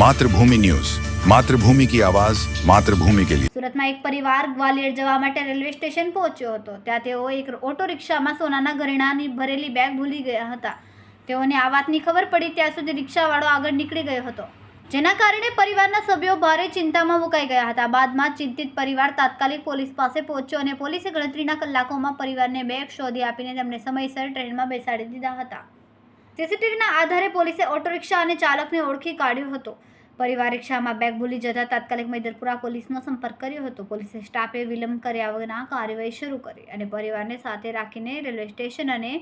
Mathrubhumi news. Mathrubhumi કી આવાજ, માતૃભૂમિ કે લીએ સુરતમાં એક પરિવાર ગ્વાલિયર જવા માટે રેલવે સ્ટેશન પહોંચ્યો હતો. ત્યાં તેઓ એક ઓટો રિક્ષામાં સોનાના ઘરેણાની ભરેલી બેગ ભૂલી ગયા હતા. તેઓને આ વાતની ખબર પડી ત્યાં સુધી રિક્ષાવાળો આગળ નીકળી ગયો હતો. જેના કારણે પરિવારના સભ્યો ભારે ચિંતામાં મુકાઈ ગયા હતા. બાદમાં ચિંતિત પરિવાર તાત્કાલિક પોલીસ પાસે પહોંચ્યો અને પોલીસે ગણતરીના કલાકોમાં પરિવારને બેગ શોધી આપીને તેમને સમયસર ટ્રેનમાં બેસાડી દીધા હતા. સીસીટીવીના આધારે પોલીસે ઓટો રિક્ષા અને ચાલકને ઓળખી કાઢ્યો હતો. પરિવાર રિક્ષામાં બેગ ભૂલી જતા તાત્કાલિક મૈદરપુરા પોલીસનો સંપર્ક કર્યો હતો. પોલીસે સ્ટાફે વિલંબ કર્યા વિના કાર્યવાહી શરૂ કરી અને પરિવારને સાથે રાખીને રેલવે સ્ટેશન અને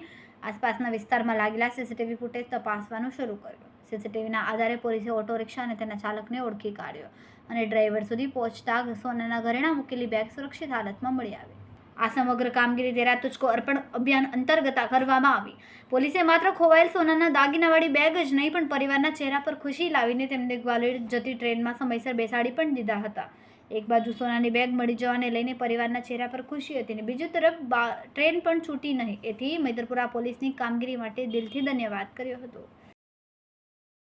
આસપાસના વિસ્તારમાં લાગેલા સીસીટીવી ફૂટેજ તપાસવાનું શરૂ કર્યું. સીસીટીવીના આધારે પોલીસે ઓટો રિક્ષા અને તેના ચાલકને ઓળખી કાઢ્યો અને ડ્રાઈવર સુધી પહોંચતા સોનાના ઘરેણાં મૂકેલી બેગ સુરક્ષિત હાલતમાં મળી આવી. આ સમગ્ર કામગીરી તેરા તુચકો અર્પણ અભિયાન અંતર્ગત કરવામાં આવી. પોલીસે માત્ર ખોવાયેલ સોનાના દાગીનાવાળી બેગ જ નહીં, પણ પરિવારના ચહેરા પર ખુશી લાવીને તેમને ગ્વાલિયર જતી ટ્રેનમાં સમયસર બેસાડી પણ દીધા હતા. એક બાજુ સોનાની બેગ મળી જવાને લઈને પરિવારના ચહેરા પર ખુશી હતી અને બીજી તરફ ટ્રેન પણ છૂટી નહીં. એથી મૈદરપુરા પોલીસની કામગીરી માટે દિલથી ધન્યવાદ કર્યો હતો.